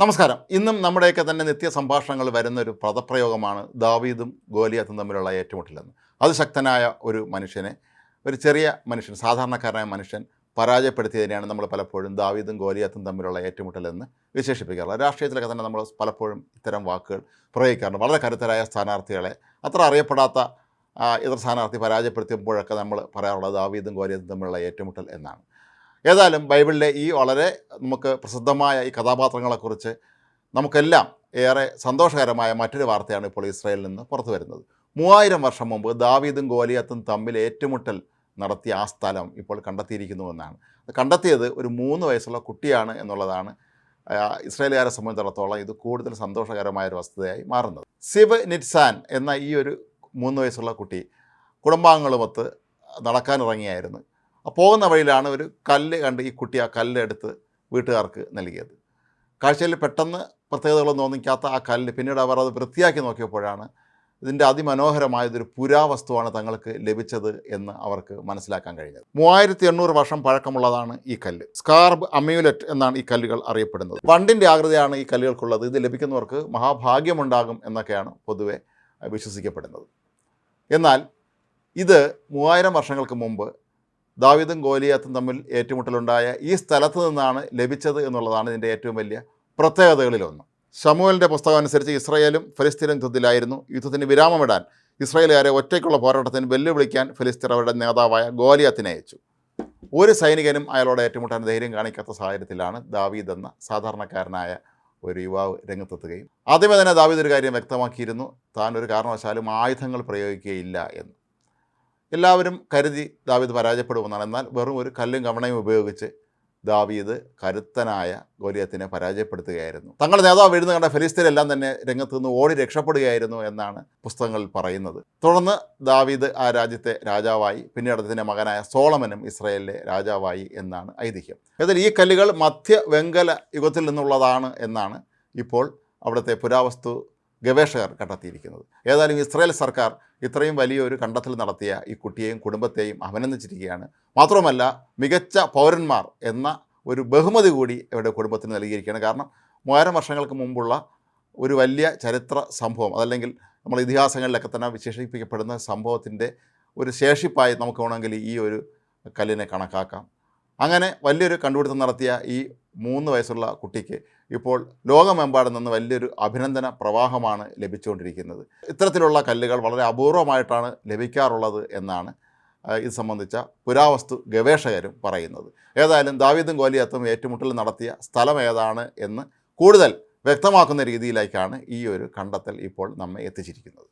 നമസ്കാരം. ഇന്നും നമ്മുടെയൊക്കെ തന്നെ നിത്യ സംഭാഷണങ്ങൾ വരുന്ന ഒരു പദപ്രയോഗമാണ് ദാവീദും ഗോലിയാത്തും തമ്മിലുള്ള ഏറ്റുമുട്ടലെന്ന്. അതിശക്തനായ ഒരു മനുഷ്യനെ ഒരു ചെറിയ മനുഷ്യൻ സാധാരണക്കാരനായ മനുഷ്യൻ പരാജയപ്പെടുത്തിയതിനെയാണ് നമ്മൾ പലപ്പോഴും ദാവീദും ഗോലിയാത്തും തമ്മിലുള്ള ഏറ്റുമുട്ടലെന്ന് വിശേഷിപ്പിക്കാറുള്ളത്. രാഷ്ട്രീയത്തിലൊക്കെ തന്നെ നമ്മൾ പലപ്പോഴും ഇത്തരം വാക്കുകൾ പ്രയോഗിക്കാറുണ്ട്. വളരെ കരുത്തരായ സ്ഥാനാർത്ഥികളെ അത്ര അറിയപ്പെടാത്ത എതിർ സ്ഥാനാർത്ഥി പരാജയപ്പെടുത്തിയപ്പോഴൊക്കെ നമ്മൾ പറയാറുള്ളത് ദാവീദും ഗോലിയാത്തും തമ്മിലുള്ള ഏറ്റുമുട്ടൽ എന്നാണ്. ഏതായാലും ബൈബിളിലെ ഈ വളരെ നമുക്ക് പ്രസിദ്ധമായ ഈ കഥാപാത്രങ്ങളെക്കുറിച്ച് നമുക്കെല്ലാം ഏറെ സന്തോഷകരമായ മറ്റൊരു വാർത്തയാണ് ഇപ്പോൾ ഇസ്രായേലിൽ നിന്ന് പുറത്തു വരുന്നത്. മൂവായിരം വർഷം മുമ്പ് ദാവീദും ഗോലിയത്തും തമ്മിൽ ഏറ്റുമുട്ടൽ നടത്തിയ ആ സ്ഥലം ഇപ്പോൾ കണ്ടെത്തിയിരിക്കുന്നുവെന്നാണ് കണ്ടെത്തിയത് ഒരു മൂന്ന് വയസ്സുള്ള കുട്ടിയാണ് എന്നുള്ളതാണ് ഇസ്രായേലുകാരെ സംബന്ധിച്ചിടത്തോളം ഇത് കൂടുതൽ സന്തോഷകരമായ ഒരു വസ്തുതയായി മാറുന്നത്. സിവ് നിറ്റ്സാൻ എന്ന ഈ ഒരു മൂന്ന് വയസ്സുള്ള കുട്ടി കുടുംബാംഗങ്ങളുമൊത്ത് നടക്കാനിറങ്ങിയായിരുന്നു. പോകുന്ന വഴിയിലാണ് ഒരു കല്ല് കണ്ട് ഈ കുട്ടി ആ കല്ലെടുത്ത് വീട്ടുകാർക്ക് നൽകിയത്. കാഴ്ചയിൽ പെട്ടെന്ന് പ്രത്യേകതകളൊന്നും തോന്നിക്കാത്ത ആ കല്ല് പിന്നീട് അവർ അത് വൃത്തിയാക്കി നോക്കിയപ്പോഴാണ് ഇതിന്റെ അതിമനോഹരമായതൊരു പുരാവസ്തുവാണ് തങ്ങൾക്ക് ലഭിച്ചത് എന്ന് അവർക്ക് മനസ്സിലാക്കാൻ കഴിഞ്ഞത്. മൂവായിരത്തി എണ്ണൂറ് വർഷം പഴക്കമുള്ളതാണ് ഈ കല്ല്. സ്കാർബ് അമ്യൂലറ്റ് എന്നാണ് ഈ കല്ലുകൾ അറിയപ്പെടുന്നത്. പണ്ടിന്റെ ആകൃതിയാണ് ഈ കല്ലുകൾക്കുള്ളത്. ഇത് ലഭിക്കുന്നവർക്ക് മഹാഭാഗ്യമുണ്ടാകും എന്നൊക്കെയാണ് പൊതുവെ വിശ്വസിക്കപ്പെടുന്നത്. എന്നാൽ ഇത് മൂവായിരം വർഷങ്ങൾക്ക് മുമ്പ് ദാവീദും ഗോലിയാത്തും തമ്മിൽ ഏറ്റുമുട്ടലുണ്ടായ ഈ സ്ഥലത്ത് നിന്നാണ് ലഭിച്ചത് എന്നുള്ളതാണ് ഇതിന്റെ ഏറ്റവും വലിയ പ്രത്യേകതകളിലൊന്ന്. ഷമുവലിന്റെ പുസ്തകം അനുസരിച്ച് ഇസ്രയേലും ഫലിസ്തീനും യുദ്ധത്തിലായിരുന്നു. യുദ്ധത്തിന് വിരാമമിടാൻ ഇസ്രയേലുകാരെ ഒറ്റയ്ക്കുള്ള പോരാട്ടത്തിന് വെല്ലുവിളിക്കാൻ ഫിലിസ്തീൻ അവരുടെ നേതാവായ ഗോലിയാത്തിനെ അയച്ചു. ഒരു സൈനികനും അയാളോട് ഏറ്റുമുട്ടാൻ ധൈര്യം കാണിക്കാത്ത സാഹചര്യത്തിലാണ് ദാവീദ് എന്ന സാധാരണക്കാരനായ ഒരു യുവാവ് രംഗത്തെത്തുകയും. ആദ്യമേ തന്നെ ദാവീദ് ഒരു കാര്യം വ്യക്തമാക്കിയിരുന്നു. താൻ ഒരു കാരണവശാലും ആയുധങ്ങൾ പ്രയോഗിക്കുകയില്ല എന്ന്. എല്ലാവരും കരുതി ദാവീദ് പരാജയപ്പെടുമെന്നാണ്. എന്നാൽ വെറും ഒരു കല്ലും കവണയും ഉപയോഗിച്ച് ദാവീദ് കരുത്തനായ ഗോലിയത്തിനെ പരാജയപ്പെടുത്തുകയായിരുന്നു. തങ്ങളുടെ നേതാവ് വീഴുന്ന കണ്ട ഫലിസ്തീനെല്ലാം തന്നെ രംഗത്ത് നിന്ന് ഓടി രക്ഷപ്പെടുകയായിരുന്നു എന്നാണ് പുസ്തകങ്ങളിൽ പറയുന്നത്. തുടർന്ന് ദാവീദ് ആ രാജ്യത്തെ രാജാവായി പിന്നീട് അദ്ദേഹത്തിന്റെ മകനായ സോളമനും ഇസ്രയേലിലെ രാജാവായി എന്നാണ് ഐതിഹ്യം. എന്നാൽ ഈ കല്ലുകൾ മധ്യ വെങ്കല യുഗത്തിൽ നിന്നുള്ളതാണ് എന്നാണ് ഇപ്പോൾ അവിടുത്തെ പുരാവസ്തു ഗവേഷകർ കണ്ടെത്തിയിരിക്കുന്നത്. ഏതായാലും ഇസ്രായേൽ സർക്കാർ ഇത്രയും വലിയൊരു കണ്ടെത്തൽ നടത്തിയ ഈ കുട്ടിയെയും കുടുംബത്തെയും അഭിനന്ദിച്ചിരിക്കുകയാണ്. മാത്രമല്ല മികച്ച പൗരന്മാർ എന്ന ഒരു ബഹുമതി കൂടി ഇവരുടെ കുടുംബത്തിന് നൽകിയിരിക്കുകയാണ്. കാരണം മൂവായിരം വർഷങ്ങൾക്ക് മുമ്പുള്ള ഒരു വലിയ ചരിത്ര സംഭവം അതല്ലെങ്കിൽ നമ്മൾ ഇതിഹാസങ്ങളിലൊക്കെ തന്നെ വിശേഷിപ്പിക്കപ്പെടുന്ന സംഭവത്തിന്റെ ഒരു ശേഷിപ്പായി നമുക്ക് വേണമെങ്കിൽ ഈ ഒരു കല്ലിനെ കണക്കാക്കാം. അങ്ങനെ വലിയൊരു കണ്ടുപിടുത്തം നടത്തിയ ഈ മൂന്ന് വയസ്സുള്ള കുട്ടിക്ക് ഇപ്പോൾ ലോകമെമ്പാടും നിന്ന് വലിയൊരു അഭിനന്ദന പ്രവാഹമാണ് ലഭിച്ചുകൊണ്ടിരിക്കുന്നത്. ഇത്തരത്തിലുള്ള കല്ലുകൾ വളരെ അപൂർവമായിട്ടാണ് ലഭിക്കാറുള്ളത് എന്നാണ് ഇത് സംബന്ധിച്ച പുരാവസ്തു ഗവേഷകരും പറയുന്നത്. ഏതായാലും ദാവീദും ഗോലിയത്തും ഏറ്റുമുട്ടൽ നടത്തിയ സ്ഥലം ഏതാണ് എന്ന് കൂടുതൽ വ്യക്തമാക്കുന്ന രീതിയിലേക്കാണ് ഈ ഒരു കണ്ടെത്തൽ ഇപ്പോൾ നമ്മെ എത്തിച്ചിരിക്കുന്നത്.